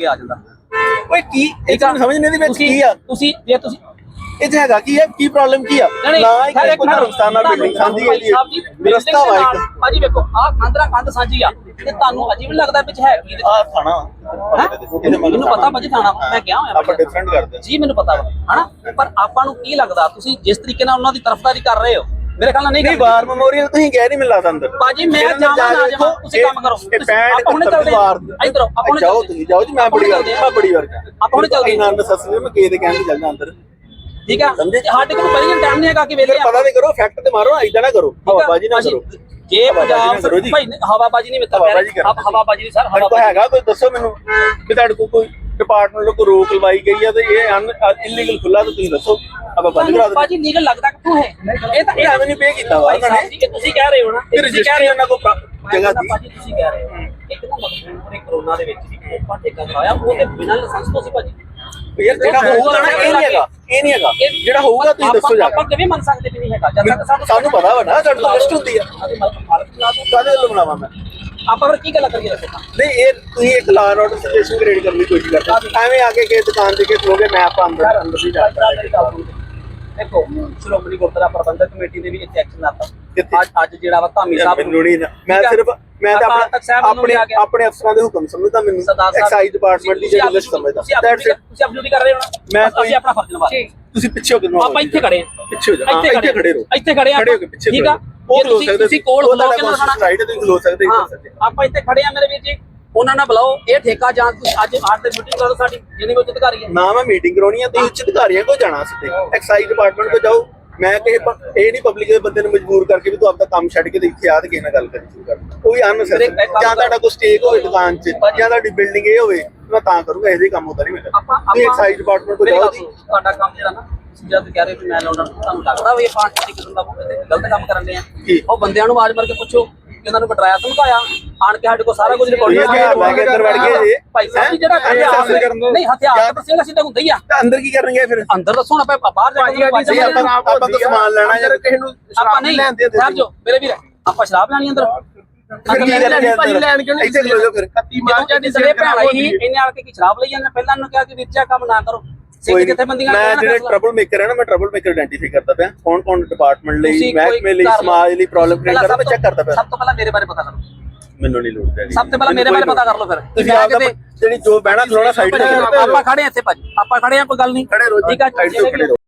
ਕੇ ਆ ਜਾਂਦਾ। ਓਏ ਕੀ? ਇਹ ਤਾਂ ਸਮਝ ਨਹੀਂ ਦੀ ਵਿੱਚ ਕੀ ਆ। ਤੁਸੀਂ ਜੇ ਤੁਸੀਂ ਇਹ 'ਚ ਹੈਗਾ ਕੀ ਹੈ ਕੀ ਪ੍ਰੋਬਲਮ ਕੀ ਆ? ਨਾ ਇੱਕ ਕੋਈ ਧਰਮਸਥਾਨ ਨਾਲ ਬਿਲਡਿੰਗ ਸਾਂਝੀ ਸਾਹਿਬ ਜੀ, ਹੈ ਰਸਤਾ ਵਾ ਇੱਕ। ਭਾਜੀ ਵੇਖੋ ਆਹ ਕੰਧਰਾ ਕੰਧ ਸਾਂਝੀ ਆ। ਤੇ ਤੁਹਾਨੂੰ ਅਜੀਬ ਲੱਗਦਾ ਵਿੱਚ ਹੈ ਕੀ? ਆ ਥਾਣਾ ਹੈਂ? ਮੈਨੂੰ ਪਤਾ ਭਾਜੀ ਥਾਣਾ ਮੈਂ ਗਿਆ ਹੋਇਆ ਆਪਾਂ ਡਿਫਰੈਂਟ ਕਰਦੇ ਹਾਂ। ਜੀ ਮੈਨੂੰ ਪਤਾ ਵਾ। ਹਨਾ? ਪਰ ਆਪਾਂ ਨੂੰ ਕੀ ਲੱਗਦਾ? ਤੁਸੀਂ ਜਿਸ ਤਰੀਕੇ ਨਾਲ ਉਹਨਾਂ ਦੀ ਤਰਫਦਾਰੀ ਕਰ ਰਹੇ ਹੋ ਮੇਰੇ ਖਿਆਲ ਨਾਲ ਨਹੀਂ ਨਹੀਂ। ਵਾਰ ਮੈਮੋਰੀਅਲ ਤੁਸੀਂ ਗਏ ਨਹੀਂ ਮਿਲਦਾ ਅੰਦਰ। ਭਾਜੀ ਮੈਂ ਜਾਵਾਂ ਨਾ ਕੇ ਜਾਵਾਂ ਤੁਸੀਂ ਕੰਮ ਕਰੋ। ਇਹ 65 ਆਪਾਂ ਹੁਣੇ ਚੱਲਦੇ ਇਧਰੋਂ ਆਪਾਂ ਹੁਣੇ ਜਾਓ ਤੁਸੀਂ ਜਾਓ ਜੀ ਮੈਂ ਬੜੀ ਵਾਰ ਮੈਂ ਬੜੀ ਵਾਰ ਆਪਾਂ ਹੁਣੇ ਚੱਲਦੇ ਇਹਨਾਂ ਨਸਸਰੀ ਮੈਂ ਕਿਸੇ ਦੇ ਕਹਿਣ ਚੱਲਦਾ ਅੰਦਰ। ਠੀਕ ਆ? ਸਮਝੇ? ਤੇ ਸਾਡੇ ਕੋਲ ਪਹਿਲਾਂ ਟਾਈਮ ਨਹੀਂ ਹੈਗਾ ਕਿ ਵੇਲੇ ਪਤਾ ਤੇ ਕਰੋ ਫੈਕਟ ਤੇ ਮਾਰੋ ਐਦਾਂ ਨਾ ਕਰੋ। ਹਵਾਬਾਜੀ ਨਾ ਕਰੋ। ਜੇ ਨਾ ਪੰਜਾਬ। ਭਾਈ ਹਵਾਬਾਜੀ ਨਹੀਂ ਮਿੱਤਰ ਹਵਾਬਾਜ਼ੀ ਨਹੀਂ ਸਰ ਕੋਲ ਹੈਗਾ ਕੋਈ ਦੱਸੋ ਮੈਨੂੰ। ਕਿ ਤੁਹਾਡੇ ਕੋਲ ਕੋਈ ਡਿਪਾਰਟਮੈਂਟ ਵੱਲੋਂ ਕੋਈ ਰੋਕ ਲਵਾਈ ਗਈ ਹੈ ਤੇ ਇਹ ਅਨ ਇਲੀਗਲ ਖੁੱਲਾ ਤਾਂ ਤੁਸੀਂ ਦੱਸੋ। ਆਪਾਂ ਬੰਦ ਕਰਾ ਦਿੰਦੇ। ਭਾਜੀ ਲੀਗਲ ਲੱਗਦਾ ਕਿੱਥੋਂ ਹੈ? ਇਹ ਤਾਂ ਇਹ ਐਵੇਂ ਨਹੀਂ ਪੇ ਕੀਤਾ ਵਾ ਉਹਨਾਂ ਨੇ। ਤੁਸੀਂ ਕਹਿ ਰਹੇ ਹੋ ਨਾ ਕਹਿ ਰਜਿਸਟਰੀ ਰਹੇ ਹੋ ਉਹਨਾਂ ਕੋਲ ਜਗ੍ਹਾ ਦੀ। ਭਾਜੀ ਤੁਸੀਂ ਕਹਿ ਰਹੇ ਹੋ। ਇੱਕ ਤਾਂ ਮਜ਼ਦੂਰ ਨੇ ਕਰੋਨਾ ਦੇ ਵਿੱਚ ਵੀ ਕੋਪਾ ਠੇਕਾ ਕਰਾਇਆ ਉਹਦੇ ਬਿਨਾਂ ਲਾਇਸੈਂਸ ਤੋਂ ਸੀ ਭਾਜੀ। ਯਾਰ ਜਿਹੜਾ ਹੋਊਗਾ ਨਾ ਇਹ ਨਹੀਂ ਹੈਗਾ। ਇਹ ਨਹੀਂ ਹੈਗਾ। ਜਿਹੜਾ ਹੋਊਗਾ ਤੁਸੀਂ ਦੱਸੋ ਜਾ ਆਪਾਂ ਕਿਵੇਂ ਮੰਨ ਸਕਦੇ ਵੀ ਨਹੀਂ ਹੈਗਾ? ਜਦ ਤੱਕ ਸਾਨੂੰ ਪਤਾ ਵਾ ਨਾ ਸਾਡੇ ਤੋਂ ਲਿਸਟ ਹੁੰਦੀ ਆ। ਮਾਲਕ ਦਿਓ। ਕਾਹਦੇ ਵੱਲੋਂ ਬਣਾਵਾਂ ਮੈਂ? ਆਪਾਂ ਫਿਰ ਕੀ ਗੱਲ ਕਰੀਏ ਦੱਸੋ? ਨਹੀਂ ਇਹ ਤੁਸੀਂ ਇੱਕ ਲਾਅ ਆਰਡਰ ਸਿਚੁਏਸ਼ਨ ਕ੍ਰੀਏਟ ਕਰਨ ਦੀ ਕੋਸ਼ਿਸ਼ ਕਰਦੇ। ਐਵੇਂ ਆ ਕੇ ਕਿਸੇ ਦੁਕਾਨ ਤੇ ਕੇ ਖਲੋਗੇ ਮੈਂ ਆਪਾਂ ਅੰਦਰ ਅੰਦਰ ਹੀ ਜਾ ਦੇਖੋ ਸ਼੍ਰੋਮਣੀ ਗੁਰਦੁਆਰਾ ਪ੍ਰਬੰਧਕ ਕਮੇਟੀ ਦੇ ਵੀ ਇੱਥੇ ਐਕਸ਼ਨ ਆਤਾ ਕਿੱਥੇ? ਅੱਜ ਅੱਜ ਜਿਹੜਾ ਵਾ ਧਾਮੀ ਸਾਹਿਬ ਮੈਨੂੰ ਨਹੀਂ ਨਾ- ਮੈਂ ਆ? ਸਿਰਫ ਮੈਂ ਤਾਂ ਆਪਣੇ ਨੂੰ ਆਪਣੇ ਅਫਸਰਾਂ ਦੇ ਹੁਕਮ ਸਮਝਦਾ ਮੈਨੂੰ। ਐਕਸਾਈਜ਼ ਡਿਪਾਰਟਮੈਂਟ ਦੀ ਜਿਹੜੀ ਲਿਸਟ ਸਮਝਦਾ। That's it. ਤੁਸੀਂ ਆਪਣੀ ਡਿਊਟੀ ਕਰ ਰਹੇ ਹੋ ਨਾ? ਮੈਂ ਕੋਈ- ਆਪਣਾ ਫਰਜ਼ ਨਿਭਾ। ਤੁਸੀਂ ਪਿੱਛੇ ਹੋ ਕੇ ਨਾ ਆਪਾਂ ਇੱਥੇ ਖੜੇ ਹਾਂ। ਪਿੱਛੇ ਹੋ ਜਾ ਇੱਥੇ ਖੜੇ ਰਹੋ। ਇੱਥੇ ਖੜੇ ਆ ਠੀਕ ਆ? ਉਹ ਤੁਸੀਂ ਤੁਸੀਂ ਕੋਲ ਖਲੋ ਕੇ ਨਾ ਰਾਈਟ ਤੁਸੀਂ ਖਲੋ ਸਕਦੇ ਆਪਾਂ ਇੱਥੇ ਖੜੇ ਆ ਮੇਰੇ ਵੀਰ ਜੀ। ਉਹਨਾਂ ਨਾਲ ਬੁਲਾਓ। ਇਹ ਠੇਕਾ ਜਾਂ ਤੁਸੀਂ ਅੱਜ ਆਠ ਦੇ ਮੀਟਿੰਗ ਕਰੋ ਸਾਡੀ ਜਿਹਨੇ ਵਿੱਚ ਅਧਿਕਾਰੀ ਹੈ। ਨਾ ਮੈਂ ਮੀਟਿੰਗ ਕਰਾਉਣੀ ਆ ਤੁਸੀਂ ਉੱਚ ਅਧਿਕਾਰੀਆਂ ਕੋਲ ਜਾਣਾ ਸਿੱਧੇ। ਐਕਸਾਈਜ਼ ਡਿਪਾਰਟਮੈਂਟ ਕੋਲ ਜਾਓ। ਮੈਂ ਪ- ਇਹ ਨਹੀਂ ਪਬਲਿਕ ਦੇ ਬੰਦੇ ਨੂੰ ਮਜਬੂਰ ਕਰਕੇ ਵੀ ਤੂੰ ਆਪਦਾ ਕੰਮ ਛੱਡ ਕੇ ਤੇ ਇੱਥੇ ਆ ਤੇ ਕਿਸੇ ਨਾਲ ਗੱਲ ਕਰਨੀ ਸ਼ੁਰੂ ਕਰ। ਉਹ ਵੀ ਅਨਸੈਸਰੀ ਜਾਂ ਤੁਹਾਡਾ ਕੋਈ ਸਟੇਕ ਹੋਵੇ ਦੁਕਾਨ 'ਚ ਜਾਂ ਤੁਹਾਡੀ ਬਿਲਡਿੰਗ ਇਹ ਹੋਵੇ ਮੈਂ ਤਾਂ ਕਰੂੰਗਾ ਇਹੋ ਜਿਹੇ ਕੰਮ ਹੁੰਦਾ ਨਹੀਂ ਮੈਂ ਆਪਾਂ ਐਕਸਾਈਜ਼ ਡਿਪਾਰਟਮੈਂਟ ਕੋਲ ਜਾਓ ਤੁਹਾਡਾ ਕੰਮ ਜਿਹੜਾ ਨਾ ਜਦ ਕਹਿ ਰਹੇ ਵੀ ਮੈਂ ਲਾਉਣਾ ਤੁਹਾਨੂੰ ਲੱਗਦਾ ਵੀ ਇਹ ਪਾਰਟੀ ਦੀ ਕਿਸਮ ਦਾ ਕੋਈ ਗਲਤ ਕੰਮ ਕਰਨ ਦੇ ਆ? ਕੀ? ਉਹ ਬੰਦਿਆਂ ਨੂੰ ਆਵਾਜ਼ ਮਾਰ ਕੇ ਪੁੱਛੋ ਕਿ ਉਹਨਾਂ ਨੂੰ ਬਟਰਾਇਆ ਧਮਕਾਇਆ ਆਣ ਕੇ ਸਾਡੇ ਕੋਲ ਸਾਰਾ ਕੁਝ ਰਿਕਾਰਡ ਇਹ ਹਥਿਆਰ ਲੈ ਕੇ ਅੰਦਰ ਵੜ ਗਏ ਜੀ। ਭਾਈ ਸਾਹਿਬ ਜੀ ਜਿਹੜਾ ਹੈਂ? ਹਥਿਆਰ ਨਹੀਂ ਹਥਿਆਰ ਤਾਂ ਸਿੰਘ ਅਸੀਂ ਤਾਂ ਹੁੰਦਾ ਹੀ ਆ। ਤਾਂ ਅੰਦਰ ਕੀ ਕਰਨਗੇ ਫਿਰ? ਅੰਦਰ ਦੱਸੋ ਨਾ ਆਪਾਂ ਬਾਹਰ ਜਾ ਕੇ ਆਪਾਂ ਆਪਾਂ ਤਾਂ ਸਮਾਨ ਲੈਣਾ ਜਾਂ ਕਿਸੇ ਨੂੰ ਆਪਾਂ ਨਹੀਂ ਸਾਹਿਬ ਜੋ ਮੇਰੇ ਵੀਰ ਆਪਾਂ ਸ਼ਰਾਬ ਲੈਣੀ ਅੰਦਰ। ਫਿਰ ਕੀ ਕਰਨਗੇ ਅੰਦਰ? ਇੱਥੇ ਖਲੋ ਜਾਓ ਫਿਰ। ਜਦੋਂ ਜਿਹੜੀ ਸੜੇ ਭੈਣ ਆਈ ਸੀ ਇਹਨੇ ਆ ਕੇ ਕੀ ਸ਼ਰਾਬ ਲਈ ਜਾਂਦੇ ਪਹਿਲਾਂ ਇਹਨੂੰ ਕਿਹਾ ਕਿ ਵੀਰ ਜੀ ਆਹ ਕੰਮ ਨਾ ਕਰੋ। ਕੋਈ ਸਿੱਖ ਨੀ। ਕਿੱਥੇ ਬੰਦੀਆਂ ਮੈਂ ਜਿਹੜੇ ਟਰਬਲ ਮੇਕਰ ਹੈ ਨਾ ਮੈਂ ਟਰਬਲ ਮੇਕਰ ਆਇਡੈਂਟੀਫਾਈ ਕਰਦਾ ਪਿਆ। ਕੌਣ ਕੌਣ ਡਿਪਾਰਟਮੈਂਟ ਲਈ ਮਹਿਕਮੇ ਲਈ। ਸਮਾਜ ਲਈ ਪ੍ਰੋਬਲਮ ਕ੍ਰੀਏਟ ਕਰਦਾ ਮੈਂ ਚੈੱਕ ਕਰਦਾ ਪਿਆ। ਸਭ ਤੋਂ ਪਹਿਲਾਂ ਮੇਰੇ ਬਾਰੇ ਪਤਾ ਕਰੋ। ਮੈਨੂੰ ਨਹੀਂ ਲੋੜ ਪੈਣੀ। ਸਭ ਤੋਂ ਪਹਿਲਾਂ ਮੇਰੇ ਬਾਰੇ ਪਤਾ ਕਰ ਲਓ ਫਿਰ। ਤੁਸੀਂ ਮੈਂ ਆਪਦਾ ਕਿਤੇ- ਜਿਹੜੀ ਜੋ ਬਹਿਣਾ ਖਲੋਣਾ ਸਾਈਡ ਤੇ ਆਪਾਂ ਖੜੇ ਇੱਥੇ ਭਾਜੀ। ਆਪਾਂ ਖੜੇ ਆ ਕੋਈ ਗੱਲ ਨਹੀਂ। ਠੀਕ ਆ